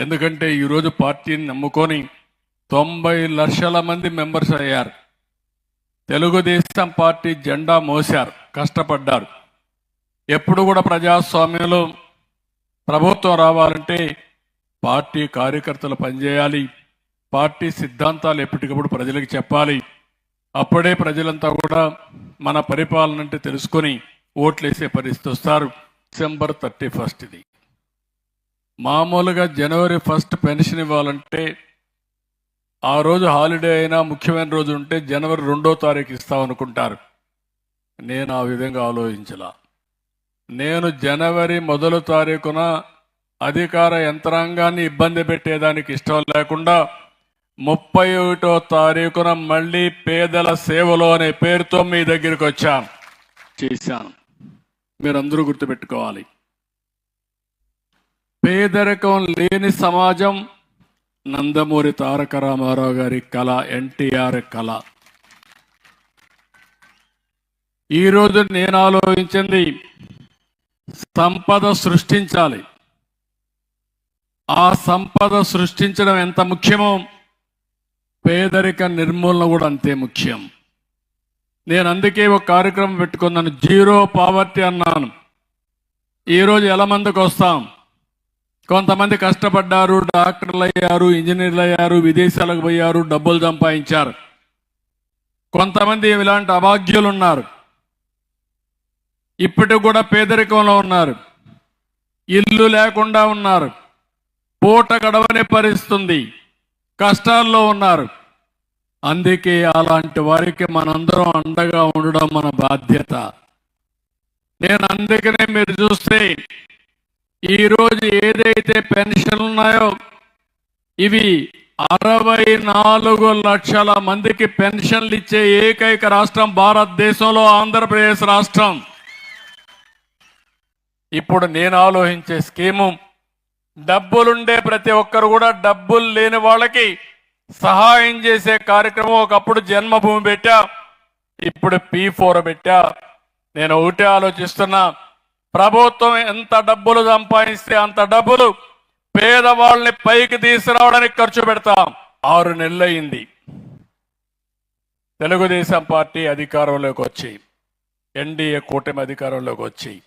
ఎందుకంటే ఈరోజు పార్టీని నమ్ముకొని తొంభై లక్షల మంది మెంబర్స్ అయ్యారు. తెలుగుదేశం పార్టీ జెండా మోశారు కష్టపడ్డారు. ఎప్పుడు కూడా ప్రజాస్వామ్యంలో ప్రభుత్వం రావాలంటే పార్టీ కార్యకర్తలు పనిచేయాలి పార్టీ సిద్ధాంతాలు ఎప్పటికప్పుడు ప్రజలకు చెప్పాలి. అప్పుడే ప్రజలంతా కూడా మన పరిపాలన అంటే తెలుసుకొని ఓట్లేసే పరిస్థితి వస్తారు. డిసెంబర్ థర్టీ ఫస్ట్ ఇది. మామూలుగా జనవరి ఫస్ట్ పెన్షన్ ఇవ్వాలంటే ఆ రోజు హాలిడే అయినా ముఖ్యమైన రోజు ఉంటే జనవరి రెండో తారీఖు ఇస్తామనుకుంటారు నేను ఆ విధంగా ఆలోచించలా. నేను జనవరి మొదలు తారీఖున అధికార యంత్రాంగాన్ని ఇబ్బంది పెట్టేదానికి ఇష్టం లేకుండా ముప్పై ఒకటో తారీఖున మళ్ళీ పేదల సేవలో అనే పేరుతో మీ దగ్గరికి వచ్చాను. చేశాను. మీరందరూ గుర్తుపెట్టుకోవాలి. పేదరికం లేని సమాజం నందమూరి తారక రామారావు గారి కళ ఎన్టీఆర్ కళ. ఈరోజు నేను ఆలోచించింది సంపద సృష్టించాలి. ఆ సంపద సృష్టించడం ఎంత ముఖ్యమో పేదరిక నిర్మూలన కూడా అంతే ముఖ్యం. నేను అందుకే ఒక కార్యక్రమం పెట్టుకున్నాను జీరో పావర్టీ అన్నాను. ఈరోజు ఎలా మందికి వస్తాం. కొంతమంది కష్టపడ్డారు డాక్టర్లు అయ్యారు ఇంజనీర్లు అయ్యారు విదేశాలకు పోయారు డబ్బులు సంపాదించారు. కొంతమంది ఇలాంటి అభాగ్యులు ఉన్నారు ఇప్పటికి కూడా పేదరికంలో ఉన్నారు. ఇల్లు లేకుండా ఉన్నారు. పూట గడవని పరిస్థితుంది. కష్టాల్లో ఉన్నారు. అందుకే అలాంటి వారికి మనందరం అండగా ఉండడం మన బాధ్యత. నేను అందుకనే మీరు చూస్తే ఈరోజు ఏదైతే పెన్షన్లు ఉన్నాయో ఇవి అరవై నాలుగు లక్షల మందికి పెన్షన్లు ఇచ్చే ఏకైక రాష్ట్రం భారతదేశంలో ఆంధ్రప్రదేశ్ రాష్ట్రం. ఇప్పుడు నేను ఆలోచించే స్కీము డబ్బులుండే ప్రతి ఒక్కరు కూడా డబ్బులు లేని వాళ్ళకి సహాయం చేసే కార్యక్రమం ఒకప్పుడు జన్మభూమి పెట్టా ఇప్పుడు పీ ఫోర్ పెట్టా. నేను ఒకటే ఆలోచిస్తున్నా ప్రభుత్వం ఎంత డబ్బులు సంపాదిస్తే అంత డబ్బులు పేదవాళ్ళని పైకి తీసుకురావడానికి ఖర్చు పెడతాం. ఆరు నెలలయ్యింది తెలుగుదేశం పార్టీ అధికారంలోకి వచ్చి ఎన్డీఏ కూటమి అధికారంలోకి వచ్చి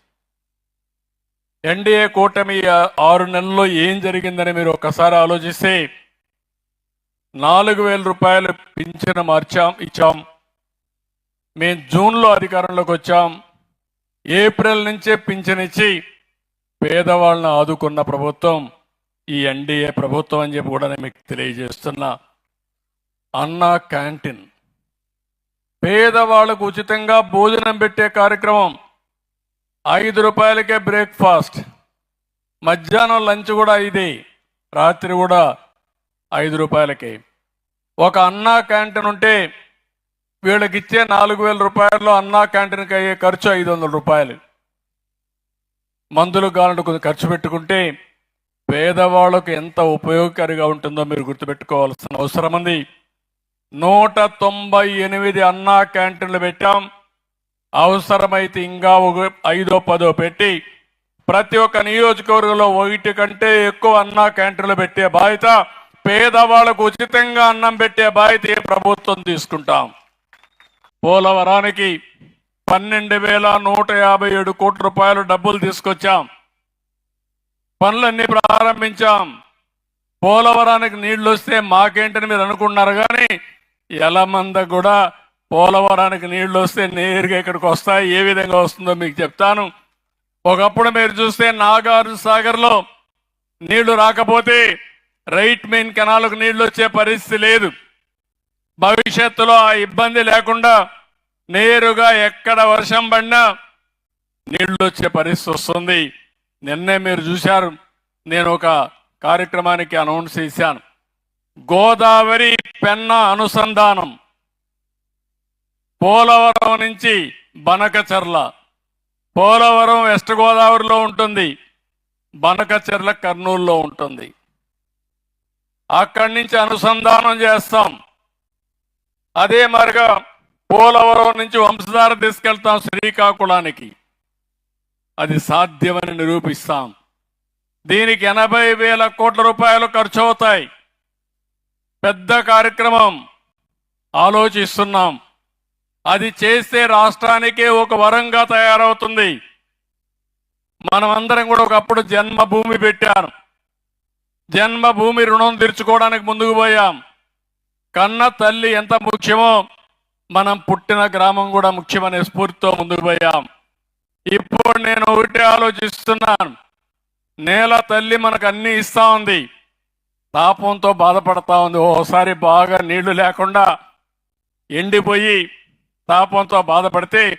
ఎన్డీఏ కూటమి ఆరు నెలల్లో ఏం జరిగిందని మీరు ఒక్కసారి ఆలోచిస్తే నాలుగు వేల రూపాయలు పింఛను మార్చాం ఇచ్చాం. మేము జూన్లో అధికారంలోకి వచ్చాం. ఏప్రిల్ నుంచే పింఛనిచ్చి ఇచ్చి పేదవాళ్ళని ఆదుకున్న ప్రభుత్వం ఈ ఎన్డీఏ ప్రభుత్వం అని చెప్పి కూడా నేను మీకు తెలియజేస్తున్నా. అన్నా క్యాంటీన్. పేదవాళ్ళకు ఉచితంగా భోజనం పెట్టే కార్యక్రమం. ఐదు రూపాయలకే బ్రేక్ఫాస్ట్. మధ్యాహ్నం లంచ్ కూడా ఇది. రాత్రి కూడా ఐదు రూపాయలకే. ఒక అన్నా క్యాంటీన్ ఉంటే వీళ్ళకి ఇచ్చే నాలుగు వేల రూపాయల్లో అన్నా క్యాంటీన్కి అయ్యే ఖర్చు ఐదు వందల రూపాయలు. మందులు కావాలంటే కొంచెం ఖర్చు పెట్టుకుంటే పేదవాళ్ళకు ఎంత ఉపయోగకారిగా ఉంటుందో మీరు గుర్తుపెట్టుకోవాల్సిన అవసరం ఉంది. నూట తొంభై ఎనిమిది అన్నా క్యాంటీన్లు పెట్టాం. అవసరమైతే ఇంకా ఒక ఐదో పదో పెట్టి ప్రతి ఒక్క నియోజకవర్గంలో ఒకటి కంటే ఎక్కువ అన్నా క్యాంటీన్లు పెట్టే బాధ్యత పేదవాళ్ళకు ఉచితంగా అన్నం పెట్టే బాధ్యత ఏ ప్రభుత్వం తీసుకుంటాం. పోలవరానికి పన్నెండు వేల నూట యాభై ఏడు కోట్ల రూపాయలు డబ్బులు తీసుకొచ్చాం. పనులన్నీ ప్రారంభించాం. పోలవరానికి నీళ్ళు వస్తే మాకేంటని మీరు అనుకున్నారు కానీ ఎలమంద కూడా పోలవరానికి నీళ్ళు వస్తే నేరుగా ఇక్కడికి వస్తాయి. ఏ విధంగా వస్తుందో మీకు చెప్తాను. ఒకప్పుడు మీరు చూస్తే నాగార్జున సాగర్లో నీళ్ళు రాకపోతే రైట్ మెయిన్ కెనాలకు నీళ్ళు వచ్చే పరిస్థితి లేదు. భవిష్యత్తులో ఆ ఇబ్బంది లేకుండా నేరుగా ఎక్కడ వర్షం పడినా నీళ్ళు వచ్చే పరిస్థితి వస్తుంది. నిన్నే మీరు చూశారు. నేను ఒక కార్యక్రమానికి అనౌన్స్ చేశాను. గోదావరి పెన్న అనుసంధానం. పోలవరం నుంచి బనకచర్ల. పోలవరం వెస్ట్ గోదావరిలో ఉంటుంది. బనకచెర్ల కర్నూలులో ఉంటుంది. అక్కడి నుంచి అనుసంధానం చేస్తాం. అదే మరిగా పోలవరం నుంచి వంశధార తీసుకెళ్తాం శ్రీకాకుళానికి. అది సాధ్యమని నిరూపిస్తాం. దీనికి ఎనభై వేల కోట్ల రూపాయలు ఖర్చు అవుతాయి పెద్ద కార్యక్రమం. ఆలోచిస్తున్నాం. అది చేస్తే రాష్ట్రానికే ఒక వరంగా తయారవుతుంది. మనమందరం కూడా ఒకప్పుడు జన్మభూమి పెట్టాను జన్మభూమి రుణం తీర్చుకోవడానికి ముందుకు పోయాం. కన్న తల్లి ఎంత ముఖ్యమో మనం పుట్టిన గ్రామం కూడా ముఖ్యమనే స్ఫూర్తితో ముందుకు పోయాం. ఇప్పుడు నేను ఒకటి ఆలోచిస్తున్నాను. నేల తల్లి మనకు అన్ని ఇస్తా ఉంది. తాపంతో బాధపడతా ఉంది. ఓసారి బాగా నీళ్ళు లేకుండా ఎండిపోయి తాపంతో బాధపడితే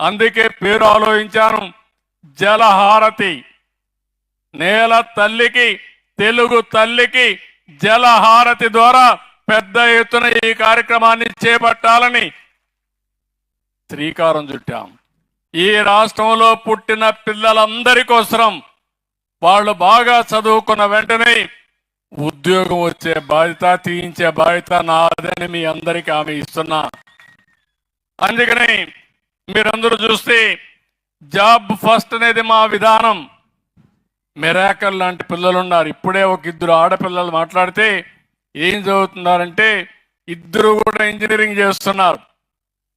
అందుకే పేరు ఆలోచించాను. జలహారతి. నేల తల్లికి తెలుగు తల్లికి జలహారతి ద్వారా పెద్ద ఎత్తున ఈ కార్యక్రమాన్ని చేపట్టాలని శ్రీకారం చుట్టాం. ఈ రాష్ట్రంలో పుట్టిన పిల్లలందరి కోసం వాళ్ళు బాగా చదువుకున్న వెంటనే ఉద్యోగం వచ్చే బాధ్యత తీయించే బాధ్యత నాదని మీ అందరికీ ఆమె ఇస్తున్నా. అందుకని మీరందరూ చూస్తే జాబ్ ఫస్ట్ అనేది మా విధానం. మెరాకల్ లాంటి పిల్లలు ఉన్నారు ఇప్పుడే ఒక ఇద్దరు ఆడపిల్లలు మాట్లాడితే ఏం చదువుతున్నారంటే ఇద్దరు కూడా ఇంజనీరింగ్ చేస్తున్నారు.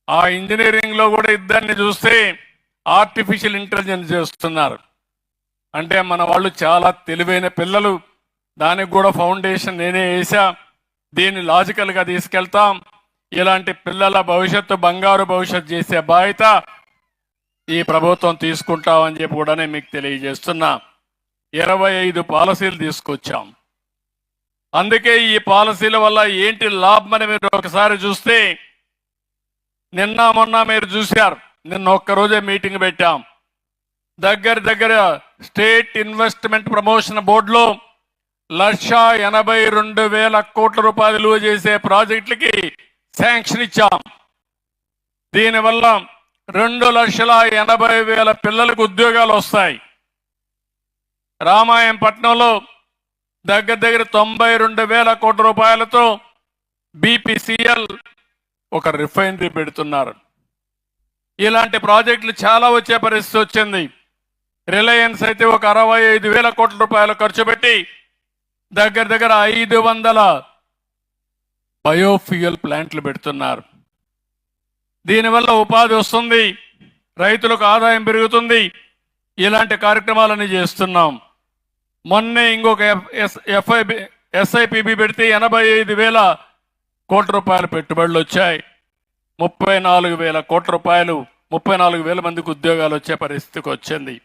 ఆ ఇంజనీరింగ్లో కూడా ఇద్దరిని చూస్తే ఆర్టిఫిషియల్ ఇంటెలిజెన్స్ చేస్తున్నారు. అంటే మన వాళ్ళు చాలా తెలివైన పిల్లలు. దానికి కూడా ఫౌండేషన్ నేనే వేసా దీన్ని లాజికల్గా తీసుకెళ్తాం. ఇలాంటి పిల్లల భవిష్యత్తు బంగారు భవిష్యత్తు చేసే బాధ్యత ఈ ప్రభుత్వం తీసుకుంటామని చెప్పి కూడా మీకు తెలియజేస్తున్నా. ఇరవై ఐదు పాలసీలు తీసుకొచ్చాం. అందుకే ఈ పాలసీల వల్ల ఏంటి లాభం అని మీరు ఒకసారి చూస్తే నిన్న మొన్న మీరు చూశారు నిన్న ఒక్కరోజే మీటింగ్ పెట్టాం. దగ్గర దగ్గర స్టేట్ ఇన్వెస్ట్మెంట్ ప్రమోషన్ బోర్డులో లక్ష ఎనభై రెండు వేల కోట్ల రూపాయలు చేసే ప్రాజెక్టులకి శాంక్షన్ ఇచ్చాం. దీనివల్ల రెండు లక్షల ఎనభై వేల పిల్లలకు ఉద్యోగాలు వస్తాయి. రామాయంపట్నంలో దగ్గర దగ్గర తొంభై రెండు వేల కోట్ల రూపాయలతో బీపీసీఎల్ ఒక రిఫైనరీ పెడుతున్నారు. ఇలాంటి ప్రాజెక్టులు చాలా వచ్చే పరిస్థితి వచ్చింది. రిలయన్స్ అయితే ఒక అరవై ఐదు వేల కోట్ల రూపాయలు ఖర్చు పెట్టి దగ్గర దగ్గర ఐదు వందల బయోఫ్యూయల్ ప్లాంట్లు పెడుతున్నారు. దీనివల్ల ఉపాధి వస్తుంది రైతులకు ఆదాయం పెరుగుతుంది. ఇలాంటి కార్యక్రమాలని చేస్తున్నాం. మొన్నే ఇంకొక ఎఫ్ఐబి ఎస్ఐపిబి పెడితే ఎనభై ఐదు వేల కోట్ల రూపాయల పెట్టుబడులు వచ్చాయి. ముప్పై నాలుగు వేల కోట్ల రూపాయలు ముప్పై నాలుగు వేల మందికి ఉద్యోగాలు వచ్చే పరిస్థితికి వచ్చింది.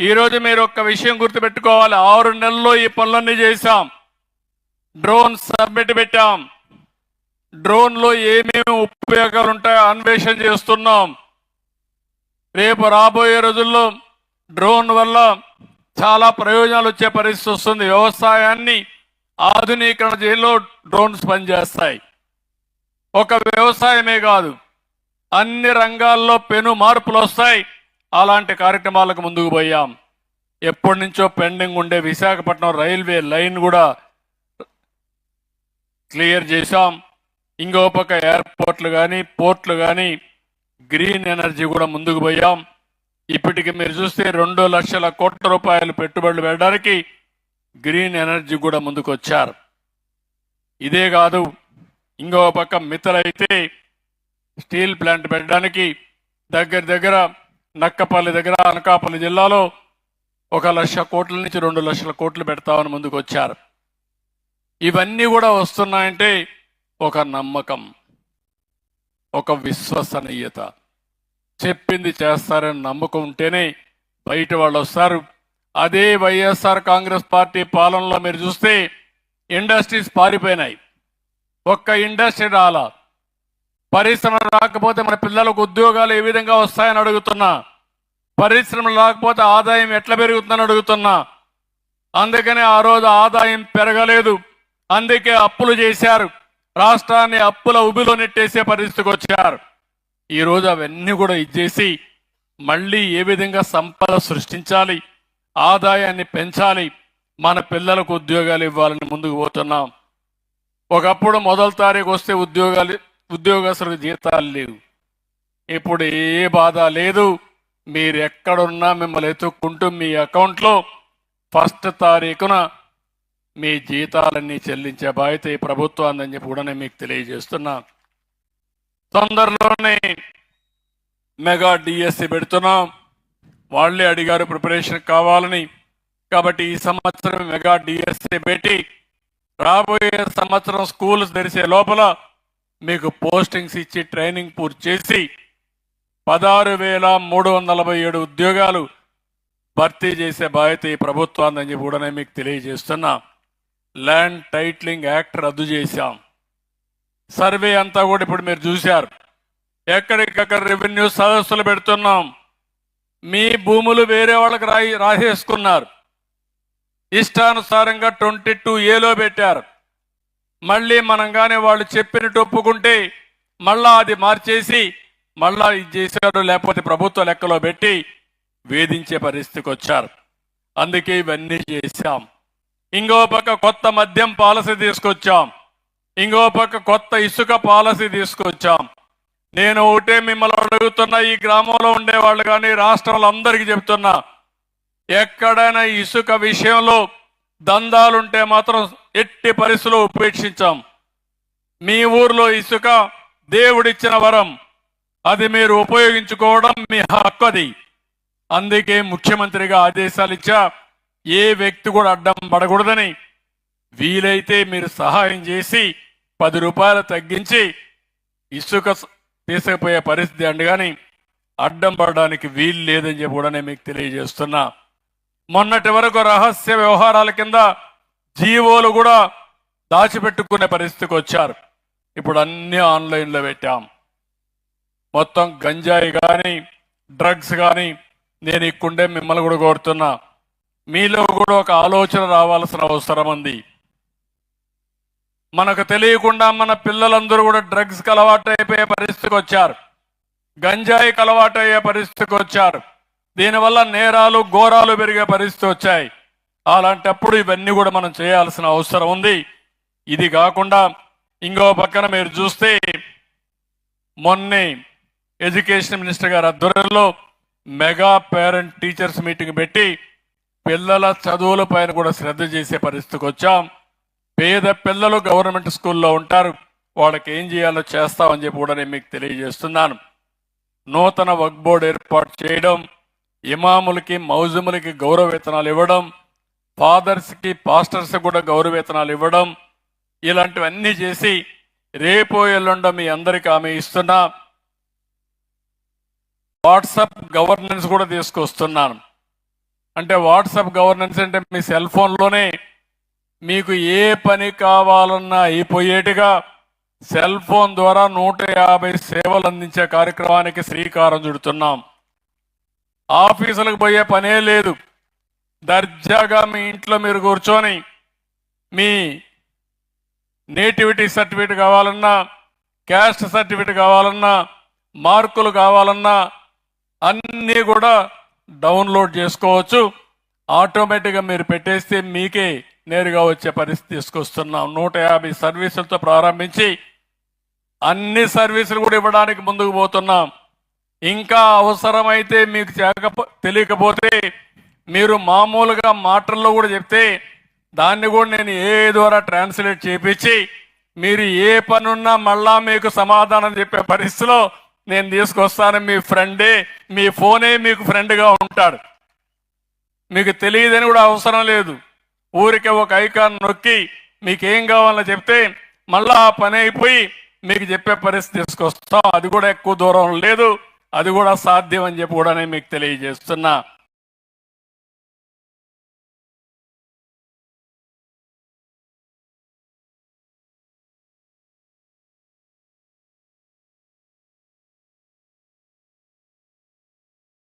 ఈరోజు మీరు ఒక్క విషయం గుర్తుపెట్టుకోవాలి. ఆరు నెలల్లో ఈ పనులన్నీ చేశాం. డ్రోన్ సబ్మిట్ పెట్టాం. డ్రోన్లో ఏమేమి ఉపయోగాలు ఉంటాయో అన్వేషణ చేస్తున్నాం. రేపు రాబోయే రోజుల్లో డ్రోన్ వల్ల చాలా ప్రయోజనాలు వచ్చే పరిస్థితి వస్తుంది. వ్యవసాయాన్ని ఆధునీకరణ చేయలో డ్రోన్స్ పనిచేస్తాయి. ఒక వ్యవసాయమే కాదు అన్ని రంగాల్లో పెను మార్పులు వస్తాయి. అలాంటి కార్యక్రమాలకు ముందుకు పోయాం. ఎప్పటి నుంచో పెండింగ్ ఉండే విశాఖపట్నం రైల్వే లైన్ కూడా క్లియర్ చేశాం. ఇంకో పక్క ఎయిర్పోర్ట్లు కానీ పోర్ట్లు కానీ గ్రీన్ ఎనర్జీ కూడా ముందుకు పోయాం. ఇప్పటికి మీరు చూస్తే రెండు లక్షల కోట్ల రూపాయలు పెట్టుబడులు పెట్టడానికి గ్రీన్ ఎనర్జీ కూడా ముందుకు వచ్చారు ఇదే కాదు ఇంకో పక్క మిత్రులైతే స్టీల్ ప్లాంట్ పెట్టడానికి దగ్గర దగ్గర నక్కపల్లి దగ్గర అనకాపల్లి జిల్లాలో ఒక లక్ష కోట్ల నుంచి రెండు లక్షల కోట్లు పెడతామని ముందుకు వచ్చారు ఇవన్నీ కూడా వస్తున్నాయంటే ఒక నమ్మకం ఒక విశ్వసనీయత. చెప్పింది చేస్తారని నమ్మకం ఉంటేనే బయట వాళ్ళు వస్తారు. అదే వైఎస్ఆర్ కాంగ్రెస్ పార్టీ పాలనలో మీరు చూస్తే ఇండస్ట్రీస్ పారిపోయినాయి. ఒక్క ఇండస్ట్రీ రాలా. పరిశ్రమ రాకపోతే మన పిల్లలకు ఉద్యోగాలు ఏ విధంగా వస్తాయని అడుగుతున్నా. పరిశ్రమలు రాకపోతే ఆదాయం ఎట్లా పెరుగుతుందని అడుగుతున్నా. అందుకనే ఆ రోజు ఆదాయం పెరగలేదు. అందుకే అప్పులు చేశారు. రాష్ట్రాన్ని అప్పుల ఉబిలో నెట్టేసే పరిస్థితికి వచ్చారు. ఈరోజు అవన్నీ కూడా ఇచ్చేసి మళ్ళీ ఏ విధంగా సంపద సృష్టించాలి ఆదాయాన్ని పెంచాలి మన పిల్లలకు ఉద్యోగాలు ఇవ్వాలని ముందుకు పోతున్నాం. ఒకప్పుడు మొదటి తారీఖు వస్తే ఉద్యోగాలు ఉద్యోగస్తులకు జీతాలు లేవు. ఇప్పుడు ఏ బాధ లేదు. మీరు ఎక్కడున్నా మిమ్మల్ని ఎత్తుక్కుంటూ మీ అకౌంట్లో ఫస్ట్ తారీఖున మీ జీతాలన్నీ చెల్లించే బాధ్యత ఈ ప్రభుత్వాన్ని చెప్పి కూడా నేను మీకు తెలియజేస్తున్నాను తొందరలోనే మెగా డిఎస్సి పెడుతున్నాం. వాళ్ళే అడిగారు ప్రిపరేషన్ కావాలని. కాబట్టి ఈ సంవత్సరం మెగా డిఎస్సి పెట్టి రాబోయే సంవత్సరం స్కూల్స్ తెరిసే లోపల మీకు పోస్టింగ్స్ ఇచ్చి ట్రైనింగ్ పూర్తి చేసి పదహారు వేల మూడు వందల నలభై ఏడు ఉద్యోగాలు భర్తీ చేసే బాధ్యత ఈ ప్రభుత్వాన్ని చెప్పి కూడా మీకు తెలియజేస్తున్నా. ల్యాండ్ టైట్లింగ్ యాక్ట్ రద్దు చేశాం. సర్వే అంతా కూడా ఇప్పుడు మీరు చూశారు. ఎక్కడికక్కడ రెవెన్యూ సదస్సులు పెడుతున్నాం. మీ భూములు వేరే వాళ్ళకి రాయి రాసేసుకున్నారు. ఇష్టానుసారంగా ట్వంటీ టూ ఏలో పెట్టారు. మళ్ళీ మనం కానీ వాళ్ళు చెప్పినట్టు ఒప్పుకుంటే మళ్ళా అది మార్చేసి మళ్ళా ఇది చేశారు లేకపోతే ప్రభుత్వ లెక్కలో పెట్టి వేధించే పరిస్థితికి వచ్చారు. అందుకే ఇవన్నీ చేశాం. ఇంకో పక్క కొత్త మద్యం పాలసీ తీసుకొచ్చాం. ఇంకో పక్క కొత్త ఇసుక పాలసీ తీసుకొచ్చాం. నేను ఒకటే మిమ్మల్ని అడుగుతున్నా ఈ గ్రామంలో ఉండే వాళ్ళు కానీ రాష్ట్రంలో అందరికీ చెప్తున్నా. ఎక్కడైనా ఇసుక విషయంలో దందాలుంటే మాత్రం ఎట్టి పరిస్థితుల్లో ఉపేక్షించాం. మీ ఊర్లో ఇసుక దేవుడిచ్చిన వరం. అది మీరు ఉపయోగించుకోవడం మీ హక్కు అది అందుకే ముఖ్యమంత్రిగా ఆదేశాలు ఇచ్చా ఏ వ్యక్తి కూడా అడ్డం పడకూడదని. వీలైతే మీరు సహాయం చేసి పది రూపాయలు తగ్గించి ఇసుక స- తీసుకుపోయే పరిస్థితి అండి కానీ అడ్డం పడడానికి వీలు లేదని చెప్పి కూడా నేను మీకు తెలియజేస్తున్నా. మొన్నటి వరకు రహస్య వ్యవహారాల కింద జీవోలు కూడా దాచిపెట్టుకునే పరిస్థితికి వచ్చారు. ఇప్పుడు అన్ని ఆన్లైన్లో పెట్టాం. మొత్తం గంజాయి కానీ డ్రగ్స్ కానీ నేను ఇక్కుండే మిమ్మల్ని కూడా కోరుతున్నా. మీలో కూడా ఒక ఆలోచన రావాల్సిన అవసరం ఉంది. మనకు తెలియకుండా మన పిల్లలందరూ కూడా డ్రగ్స్ అలవాటు అయిపోయే పరిస్థితికి వచ్చారు. గంజాయికి అలవాటు అయ్యే పరిస్థితికి వచ్చారు. దీనివల్ల నేరాలు ఘోరాలు పెరిగే పరిస్థితి వచ్చాయి. అలాంటప్పుడు ఇవన్నీ కూడా మనం చేయాల్సిన అవసరం ఉంది. ఇది కాకుండా ఇంకో పక్కన మీరు చూస్తే మొన్నే ఎడ్యుకేషన్ మినిస్టర్ గారి ఆధ్వర్యంలో మెగా పేరెంట్ టీచర్స్ మీటింగ్ పెట్టి పిల్లల చదువుల పైన కూడా శ్రద్ధ చేసే పరిస్థితికి వచ్చాం. పేద పిల్లలు గవర్నమెంట్ స్కూల్లో ఉంటారు. వాళ్ళకి ఏం చేయాలో చేస్తామని చెప్పి కూడా నేను మీకు తెలియజేస్తున్నాను. నూతన వక్ బోర్డు ఏర్పాటు చేయడం ఇమాములకి మౌజములకి గౌరవ వేతనాలు ఇవ్వడం ఫాదర్స్కి పాస్టర్స్ కూడా గౌరవ వేతనాలు ఇవ్వడం ఇలాంటివన్నీ చేసి రేపో ఎల్లుండో మీ అందరికి ఆమె ఇస్తున్నా. వాట్సాప్ గవర్నెన్స్ కూడా తీసుకొస్తున్నాను. అంటే వాట్సాప్ గవర్నెన్స్ అంటే మీ సెల్ ఫోన్లోనే మీకు ఏ పని కావాలన్నా అయిపోయేట్టుగా సెల్ ఫోన్ ద్వారా నూట యాభై సేవలు అందించే కార్యక్రమానికి శ్రీకారం చుడుతున్నాం. ఆఫీసులకు పోయే పనే లేదు. దర్జాగా మీ ఇంట్లో మీరు కూర్చొని మీ నేటివిటీ సర్టిఫికేట్ కావాలన్నా క్యాస్ట్ సర్టిఫికేట్ కావాలన్నా మార్కులు కావాలన్నా అన్నీ కూడా డౌన్లోడ్ చేసుకోవచ్చు. ఆటోమేటిక్గా మీరు పెట్టేస్తే మీకే నేరుగా వచ్చే పరిస్థితి తీసుకొస్తున్నాం. నూట యాభై సర్వీసులతో ప్రారంభించి అన్ని సర్వీసులు కూడా ఇవ్వడానికి ముందుకు పోతున్నాం. ఇంకా అవసరమైతే మీకు చేయకపో తెలియకపోతే మీరు మామూలుగా మాటల్లో కూడా చెప్తే దాన్ని కూడా నేను ఏ ద్వారా ట్రాన్స్లేట్ చేపించి మీరు ఏ పనున్నా మళ్ళా మీకు సమాధానం చెప్పే పరిస్థితిలో నేను తీసుకొస్తాను. మీ ఫ్రెండే మీ ఫోనే మీకు ఫ్రెండ్గా ఉంటాడు. మీకు తెలియదని కూడా అవసరం లేదు. ఊరికే ఒక ఐకాన్ నొక్కి మీకు ఏం కావాలో చెప్తే మళ్ళా ఆ పని అయిపోయి మీకు చెప్పే పరిస్థితి తీసుకొస్తాం. అది కూడా ఎక్కువ దూరం లేదు. అది కూడా సాధ్యం అని చెప్పి కూడా నేను మీకు తెలియజేస్తున్నా.